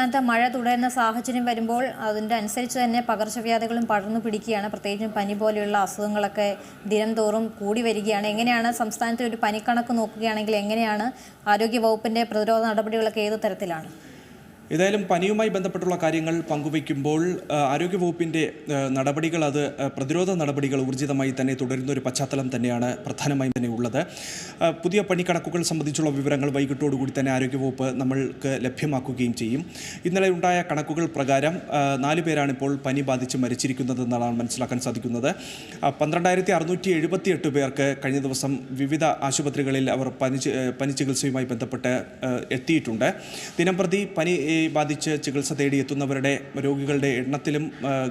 സംസ്ഥാനത്ത് മഴ തുടരുന്ന സാഹചര്യം വരുമ്പോൾ അതിന്റെ അനുസരിച്ച് തന്നെ പകർച്ചവ്യാധികളും പടർന്നു പിടിക്കുകയാണ്. പ്രത്യേകിച്ചും പനി പോലെയുള്ള അസുഖങ്ങളൊക്കെ ദിനം തോറും കൂടി വരികയാണ്. എങ്ങനെയാണ് സംസ്ഥാനത്തെ ഒരു പനിക്കണക്ക് നോക്കുകയാണെങ്കിൽ എങ്ങനെയാണ് ആരോഗ്യവകുപ്പിന്റെ പ്രതിരോധ നടപടികളൊക്കെ ഏത് തരത്തിലാണ്? ഏതായാലും പനിയുമായി ബന്ധപ്പെട്ടുള്ള കാര്യങ്ങൾ പങ്കുവയ്ക്കുമ്പോൾ ആരോഗ്യവകുപ്പിന്റെ നടപടികൾ അത് പ്രതിരോധ നടപടികൾ ഊർജിതമായി തന്നെ തുടരുന്ന ഒരു പശ്ചാത്തലം തന്നെയാണ് പ്രധാനമായും തന്നെ ഉള്ളത്. പുതിയ പണിക്കണക്കുകൾ സംബന്ധിച്ചുള്ള വിവരങ്ങൾ വൈകിട്ടോടുകൂടി തന്നെ ആരോഗ്യവകുപ്പ് നമ്മൾക്ക് ലഭ്യമാക്കുകയും ചെയ്യും. ഇന്നലെ ഉണ്ടായ കണക്കുകൾ പ്രകാരം നാല് പേരാണ് ഇപ്പോൾ പനി ബാധിച്ച് മരിച്ചിരിക്കുന്നതെന്നാണ് മനസ്സിലാക്കാൻ സാധിക്കുന്നത്. പന്ത്രണ്ടായിരത്തി അറുന്നൂറ്റി എഴുപത്തിയെട്ട് പേർക്ക് കഴിഞ്ഞ ദിവസം വിവിധ ആശുപത്രികളിൽ അവർ പനി പനി ചികിത്സയുമായി ബന്ധപ്പെട്ട് എത്തിയിട്ടുണ്ട്. ദിനംപ്രതി പനി ബാധിച്ച് ചികിത്സ തേടിയെത്തുന്നവരുടെ രോഗികളുടെ എണ്ണത്തിലും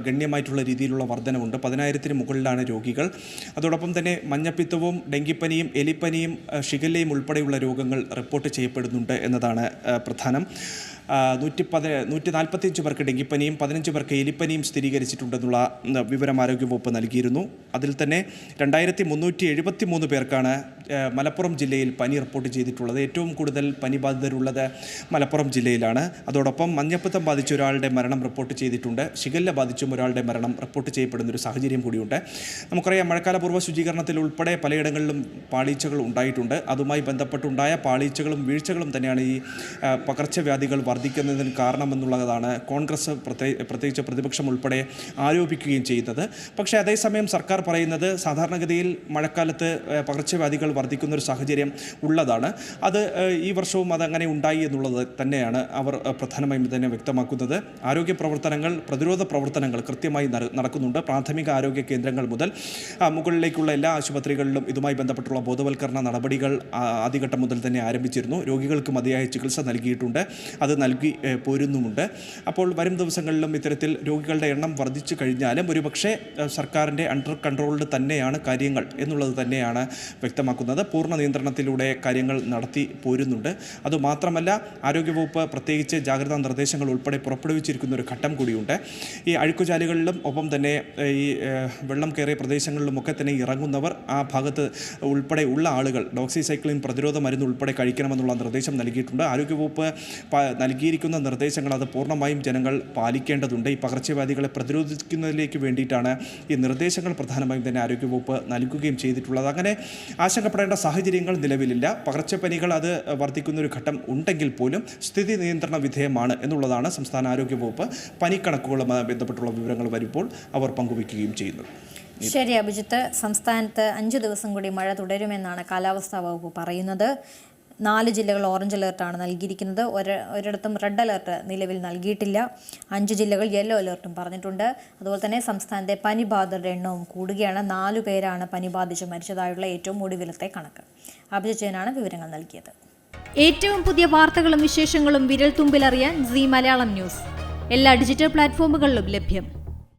ഗണ്യമായിട്ടുള്ള രീതിയിലുള്ള വർധനവുണ്ട്. പതിനായിരത്തിന് മുകളിലാണ് രോഗികൾ. അതോടൊപ്പം തന്നെ മഞ്ഞപ്പിത്തവും ഡെങ്കിപ്പനിയും എലിപ്പനിയും ഷിഗല്ലയും ഉൾപ്പെടെയുള്ള രോഗങ്ങൾ റിപ്പോർട്ട് ചെയ്യപ്പെടുന്നുണ്ട് എന്നതാണ് പ്രധാനം. നൂറ്റി പതി നൂറ്റി നാൽപ്പത്തിയഞ്ച് പേർക്ക് ഡെങ്കിപ്പനിയും പതിനഞ്ച് പേർക്ക് എലിപ്പനിയും സ്ഥിരീകരിച്ചിട്ടുണ്ടെന്നുള്ള വിവരം ആരോഗ്യവകുപ്പ് നൽകിയിരുന്നു. അതിൽ തന്നെ രണ്ടായിരത്തി മുന്നൂറ്റി എഴുപത്തി മൂന്ന് പേർക്കാണ് മലപ്പുറം ജില്ലയിൽ പനി റിപ്പോർട്ട് ചെയ്തിട്ടുള്ളത്. ഏറ്റവും കൂടുതൽ പനി ബാധിതരുള്ളത് മലപ്പുറം ജില്ലയിലാണ്. അതോടൊപ്പം മഞ്ഞപ്പിത്തം ബാധിച്ച ഒരാളുടെ മരണം റിപ്പോർട്ട് ചെയ്തിട്ടുണ്ട്. ഷിഗല്ല ബാധിച്ചും ഒരാളുടെ മരണം റിപ്പോർട്ട് ചെയ്യപ്പെടുന്ന ഒരു സാഹചര്യം കൂടിയുണ്ട്. നമുക്കറിയാം മഴക്കാലപൂർവ ശുചീകരണത്തിൽ ഉൾപ്പെടെ പലയിടങ്ങളിലും പാളീച്ചകൾ ഉണ്ടായിട്ടുണ്ട്. അതുമായി ബന്ധപ്പെട്ടുണ്ടായ പാളീച്ചകളും വീഴ്ചകളും തന്നെയാണ് ഈ പകർച്ചവ്യാധികൾ വർദ്ധിക്കുന്നതിന് കാരണമെന്നുള്ളതാണ് കോൺഗ്രസ് പ്രത്യേ- പ്രത്യേകിച്ച് പ്രതിപക്ഷം ഉൾപ്പെടെ ആരോപിക്കുകയും ചെയ്യുന്നത്. പക്ഷേ അതേസമയം സർക്കാർ പറയുന്നത് സാധാരണഗതിയിൽ മഴക്കാലത്ത് പകർച്ചവ്യാധികൾ വർദ്ധിക്കുന്ന ഒരു സാഹചര്യം ഉള്ളതാണ്. അത് ഈ വർഷവും അതങ്ങനെ ഉണ്ടായി എന്നുള്ളത് തന്നെയാണ് അവർ പ്രധാനമായും തന്നെ വ്യക്തമാക്കുന്നത്. ആരോഗ്യ പ്രവർത്തനങ്ങൾ പ്രതിരോധ പ്രവർത്തനങ്ങൾ കൃത്യമായി നടക്കുന്നുണ്ട്. പ്രാഥമിക ആരോഗ്യ കേന്ദ്രങ്ങൾ മുതൽ മുകളിലേക്കുള്ള എല്ലാ ആശുപത്രികളിലും ഇതുമായി ബന്ധപ്പെട്ടുള്ള ബോധവൽക്കരണ നടപടികൾ ആദ്യഘട്ടം മുതൽ തന്നെ ആരംഭിച്ചിരുന്നു. രോഗികൾക്ക് മതിയായ ചികിത്സ നൽകിയിട്ടുണ്ട്. അത് നൽകി പോരുന്നുമുണ്ട്. അപ്പോൾ വരും ദിവസങ്ങളിലും ഇത്തരത്തിൽ രോഗികളുടെ എണ്ണം വർദ്ധിച്ചു കഴിഞ്ഞാലും ഒരുപക്ഷെ സർക്കാരിന്റെ അണ്ടർ കൺട്രോളിൽ തന്നെയാണ് കാര്യങ്ങൾ എന്നുള്ളത് തന്നെയാണ് വ്യക്തമാക്കുന്നത്. പൂർണ നിയന്ത്രണത്തിലൂടെ കാര്യങ്ങൾ നടത്തി പോരുന്നുണ്ട്. അതുമാത്രമല്ല ആരോഗ്യവകുപ്പ് പ്രത്യേകിച്ച് ജാഗ്രതാ നിർദ്ദേശങ്ങൾ ഉൾപ്പെടെ പുറപ്പെടുവിച്ചിരിക്കുന്ന ഒരു ഘട്ടം കൂടിയുണ്ട്. ഈ അഴുക്കുചാലുകളിലും ഒപ്പം തന്നെ ഈ വെള്ളം കയറിയ പ്രദേശങ്ങളിലുമൊക്കെ തന്നെ ഇറങ്ങുന്നവർ ആ ഭാഗത്ത് ഉൾപ്പെടെ ഉള്ള ആളുകൾ ഡോക്സിസൈക്ലിൻ പ്രതിരോധ മരുന്ന് ഉൾപ്പെടെ കഴിക്കണമെന്നുള്ള നിർദ്ദേശം നൽകിയിട്ടുണ്ട്. ആരോഗ്യവകുപ്പ് നൽകിയിരിക്കുന്ന നിർദ്ദേശങ്ങൾ അത് പൂർണമായും ജനങ്ങൾ പാലിക്കേണ്ടതുണ്ട്. ഈ പകർച്ചവ്യാധികളെ പ്രതിരോധിക്കുന്നതിലേക്ക് വേണ്ടിയിട്ടാണ് ഈ നിർദ്ദേശങ്ങൾ പ്രധാനമായും തന്നെ ആരോഗ്യവകുപ്പ് നൽകുകയും ചെയ്തിട്ടുള്ളത്. അങ്ങനെ ആശങ്കപ്പെടേണ്ട സാഹചര്യങ്ങൾ നിലവിലില്ല. പകർച്ചപ്പനികൾ അത് വർദ്ധിക്കുന്ന ഒരു ഘട്ടം ഉണ്ടെങ്കിൽ പോലും സ്ഥിതി നിയന്ത്രണ വിധേയമാണ് എന്നുള്ളതാണ് സംസ്ഥാന ആരോഗ്യ വകുപ്പ് പനിക്കണക്കുകളുമായി ബന്ധപ്പെട്ടുള്ള വിവരങ്ങൾ വരുമ്പോൾ അവർ പങ്കുവയ്ക്കുകയും ചെയ്യുന്നത് ശരി അഭിജിത്ത്. സംസ്ഥാനത്ത് അഞ്ചു ദിവസം കൂടി മഴ തുടരുമെന്നാണ് കാലാവസ്ഥാ വകുപ്പ് പറയുന്നത്. നാല് ജില്ലകൾ ഓറഞ്ച് അലേർട്ടാണ് നൽകിയിരിക്കുന്നത്. ഒരു ഒരിടത്തും റെഡ് അലേർട്ട് നിലവിൽ നൽകിയിട്ടില്ല. അഞ്ച് ജില്ലകൾ യെല്ലോ അലേർട്ടും പറഞ്ഞിട്ടുണ്ട്. അതുപോലെ തന്നെ സംസ്ഥാനത്തെ പനി ബാധിതരുടെ എണ്ണവും കൂടുകയാണ്. നാലു പേരാണ് പനി ബാധിച്ച് മരിച്ചതായുള്ള ഏറ്റവും ഒടുവിലത്തെ കണക്ക്. അഭിജിത്ത് വിവരങ്ങൾ നൽകിയത്. ഏറ്റവും പുതിയ വാർത്തകളും വിശേഷങ്ങളും വിരൽ തുമ്പിലറിയാൻ സി മലയാളം ന്യൂസ്. എല്ലാ ഡിജിറ്റൽ പ്ലാറ്റ്ഫോമുകളിലും ലഭ്യം.